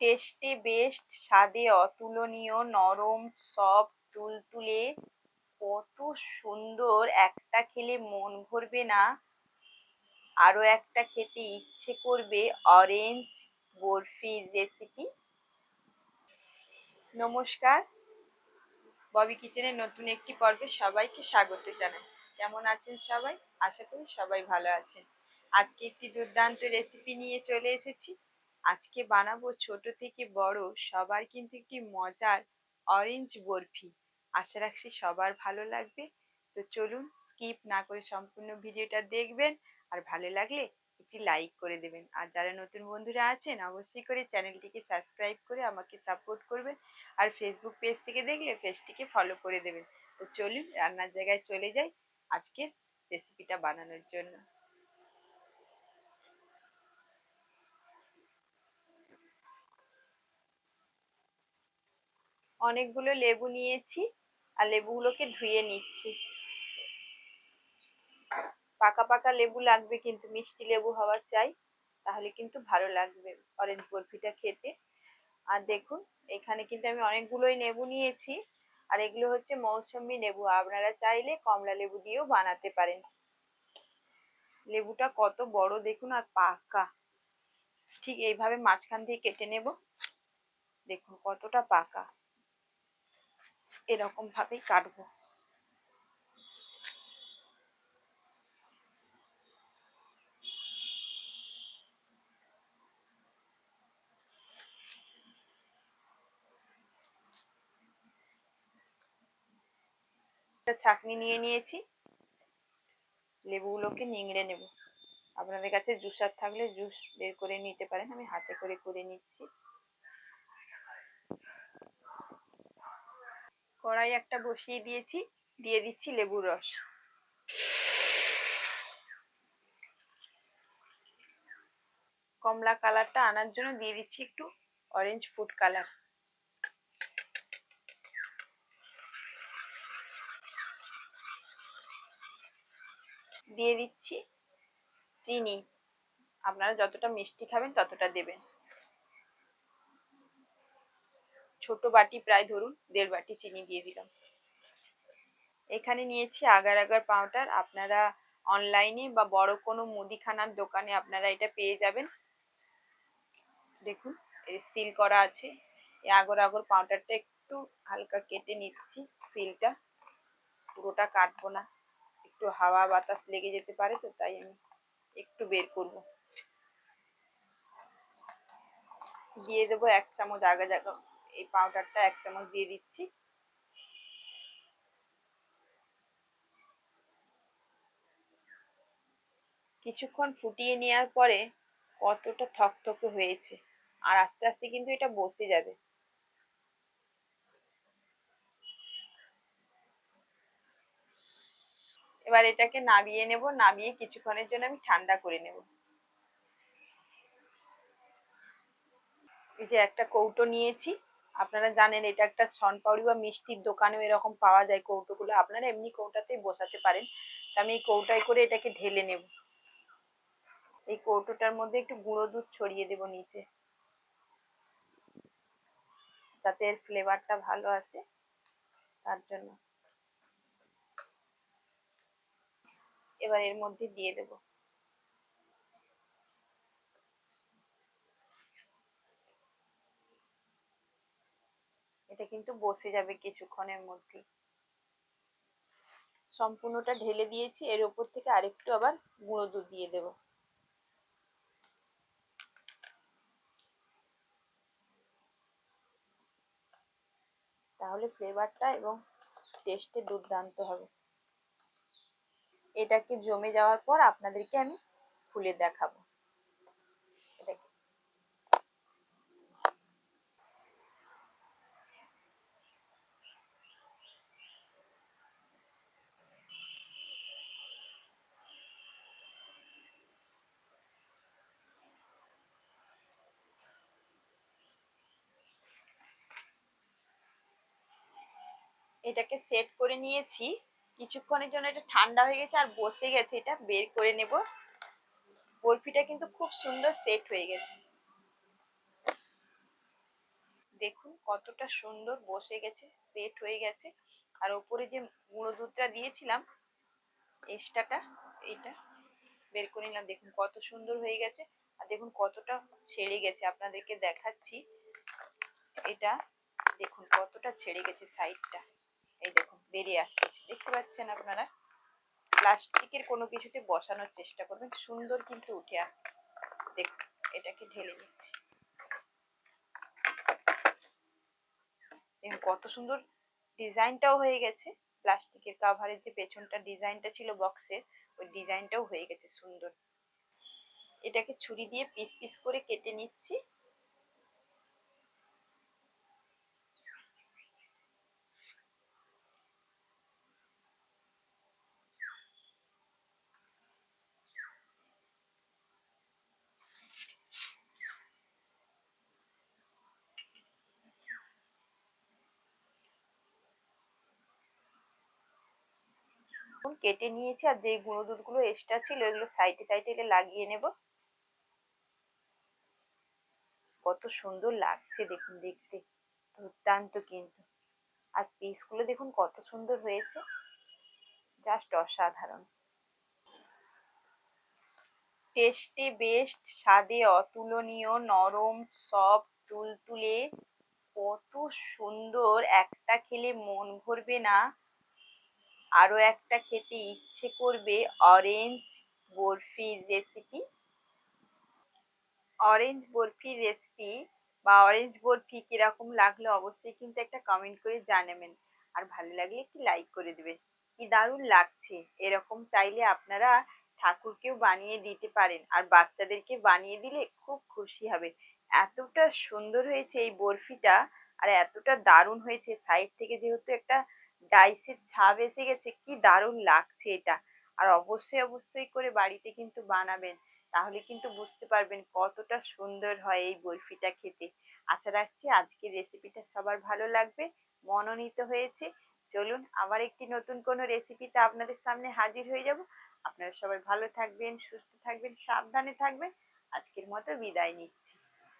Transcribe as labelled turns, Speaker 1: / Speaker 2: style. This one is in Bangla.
Speaker 1: টেস্টে বেস্ট স্বাদে অতুলনীয় নরম সফট তুলতুলে। কত সুন্দর একটা খেলে মন ভরবে না। আরও একটা খেতে ইচ্ছে করবে অরেঞ্জ বরফির রেসিপি নমস্কার। ববি কিচেনের নতুন একটি পর্বে সবাইকে স্বাগত জানাই। কেমন আছেন সবাই? আশা করি সবাই ভালো আছেন। আজকে একটি দুর্দান্ত রেসিপি নিয়ে চলে এসেছি। আজকে বানাবো ছোট থেকে বড় সবার কিন্তু একটি মজার অরেঞ্জ বরফি। আশা রাখছি সবার ভালো লাগবে। তো চলুন স্কিপ না করে সম্পূর্ণ ভিডিওটা দেখবেন। আর ভালো লাগলে একটি লাইক করে দেবেন। আর যারা নতুন বন্ধুরা আছেন, অবশ্যই করে চ্যানেলটিকে সাবস্ক্রাইব করে আমাকে সাপোর্ট করবেন। আর ফেসবুক পেজ থেকে দেখলে পেজটিকে ফলো করে দেবেন। তো চলুন রান্নার জায়গায় চলে যাই আজকের রেসিপিটা বানানোর জন্য। অনেকগুলো লেবু নিয়েছি আর লেবুগুলোকে ধুয়ে নিচ্ছি। পাকা পাকা লেবু লাগবে কিন্তু, মিষ্টি লেবু হওয়া চাই, তাহলে কিন্তু ভালো লাগবে অরেঞ্জ বরফিটা খেতে। আর দেখুন, এখানে কিন্তু আমি অনেকগুলোই লেবু নিয়েছি, আর এগুলো হচ্ছে মৌসুমি লেবু। আপনারা চাইলে কমলা লেবু দিয়েও বানাতে পারেন। লেবুটা কত বড় দেখুন আর পাকা। ঠিক এইভাবে মাঝখান দিয়ে কেটে নেব। দেখুন কতটা পাকা। এরকম ভাবেই কাটবো। ছাকনি নিয়ে নিয়েছি। লেবুগুলোকে নিংড়ে নেব। আপনাদের কাছে জুসার থাকলে জুস বের করে নিতে পারেন। আমি হাতে করে করে নিচ্ছি। কড়াই একটা বসিয়ে দিয়েছি, দিয়ে দিচ্ছি লেবুর রস। কমলা কালারটা আনার জন্য দিয়ে দিচ্ছি একটু অরেঞ্জ ফুড কালার দিয়ে দিচ্ছি চিনি। আপনারা যতটা মিষ্টি খাবেন ততটা দেবেন। ছোট বাটি, প্রায় ধরুন দেড় বাটি চিনি দিয়ে দিলাম। এখানে নিয়েছি আগার আগার পাউডার। আপনারা অনলাইনে বা বড় কোনো মুদিখানার দোকানে আপনারা এটা পেয়ে যাবেন। দেখুন সিল করা আছে। এই আগর আগর পাউডারটা একটু হালকা কেটে নিচ্ছি সিলটা পুরোটা কাটবো না। একটু হাওয়া বাতাস লেগে যেতে পারে তো, তাই আমি একটু বের করব। দিয়ে দেবো এক চামচ আগা জাগা এই পাউডারটা এক চামচ দিয়ে দিচ্ছি। কিছুক্ষণ ফুটিয়ে নেওয়ার পরে কতটা থকথকে হয়েছে, আর আস্তে আস্তে কিন্তু এটা বসে যাবে। এবার এটাকে নাবিয়ে নেব নাবিয়ে কিছুক্ষণের জন্য আমি ঠান্ডা করে নেব। এই যে একটা কৌটো নিয়েছি আপনারা জানেন এটা একটা সনপাউরি বা মিষ্টির দোকানেও এরকম পাওয়া যায় কৌটোগুলো। আপনারা এমনি কৌটাতেই বসাতে পারেন। তো আমি এই কৌটায় করে এটাকে ঢেলে নেব। এই কৌটোটার মধ্যে একটু গুঁড়ো দুধ ছড়িয়ে দেব নিচে। যাতে এর ফ্লেভারটা ভালো আসে তার জন্য। এবার এর মধ্যে দিয়ে দেব। এটা কিন্তু বসে যাবে কিছুক্ষণের মধ্যে। সম্পূর্ণটা ঢেলে দিয়েছি, এর উপর থেকে আরেকটু আবার গুঁড়ো দুধ দিয়ে দেব। তাহলে ফ্লেভারটা এবং টেস্টে দুর্দান্ত হবে। এটাকে জমে যাওয়ার পর আপনাদেরকে আমি খুলে দেখাবো। এটাকে সেট করে নিয়েছি। কিছুক্ষণের জন্য এটা ঠান্ডা হয়ে গেছে আর বসে গেছে। এটা বের করে নেব। বরফিটা কিন্তু খুব সুন্দর সেট হয়ে গেছে। দেখুন কতটা সুন্দর বসে গেছে সেট হয়ে গেছে। আর ওপরে যে গুঁড়ো দুধটা দিয়েছিলাম, এক্সট্রাটা, এইটা বের করে নিলাম। দেখুন কত সুন্দর হয়ে গেছে। আর দেখুন কতটা ছেড়ে গেছে। আপনাদেরকে দেখাচ্ছি। এটা দেখুন কতটা ছেড়ে গেছে সাইডটা এই দেখুন, বেরিয়ে আসছে। দেখতে পাচ্ছেন আপনারা? প্লাস্টিকের কোনো কিছুতে বসানোর চেষ্টা করবেন, সুন্দর কিন্তু উঠে আসছে দেখুন এটাকে ঢেলে নিচ্ছি কত সুন্দর ডিজাইনটাও হয়ে গেছে। প্লাস্টিকের কাভারের যে পেছনটা ডিজাইনটা ছিল বক্সের ওই ডিজাইনটাও হয়ে গেছে সুন্দর। এটাকে ছুরি দিয়ে পিস পিস করে কেটে নিচ্ছি। কেটে নিয়েছি আর যে গুঁড়ো দুধগুলো এক্সট্রা ছিল, এগুলো সাইডে সাইডে লাগিয়ে নেব। কত সুন্দর লাগছে দেখুন, দেখতে। দুর্দান্ত কিন্তু। আর পিসগুলো দেখুন কত সুন্দর হয়েছে। জাস্ট অসাধারণ। টেস্টি বেস্ট স্বাদে অতুলনীয়, নরম সব তুলতুলে। কত সুন্দর। একটা খেলে মন ভরবে না। আরও একটা খেতে ইচ্ছে করবে অরেঞ্জ বরফির রেসিপি অরেঞ্জ বরফির রেসিপি বা অরেঞ্জ বরফি কীরকম লাগল অবশ্যই কিন্তু একটা কমেন্ট করে জানাবেন। আর ভালো লাগলে একটি লাইক করে দেবেন। কি দারুণ লাগছে। এরকম চাইলে আপনারা ঠাকুরকেও বানিয়ে দিতে পারেন। আর বাচ্চাদেরকে বানিয়ে দিলে খুব খুশি হবে। এতটা সুন্দর হয়েছে এই বরফিটা আর এতটা দারুণ হয়েছে। সাইড থেকে যেহেতু একটা ডাইসের ছাপ এসে গেছে, কি দারুণ লাগছে এটা। আর অবশ্যই অবশ্যই করে বাড়িতে কিন্তু বানাবেন, তাহলে কিন্তু বুঝতে পারবেন কতটা সুন্দর হয় এই বরফিটা খেতে। আশা রাখছি আজকের রেসিপিটা সবার ভালো লাগবে, মনোনীত হয়েছে। চলুন, আবার একটি নতুন কোনো রেসিপিতে আপনাদের সামনে হাজির হয়ে যাব। আপনারা সবাই ভালো থাকবেন, সুস্থ থাকবেন, সাবধানে থাকবেন। আজকের মতো বিদায় নিচ্ছি।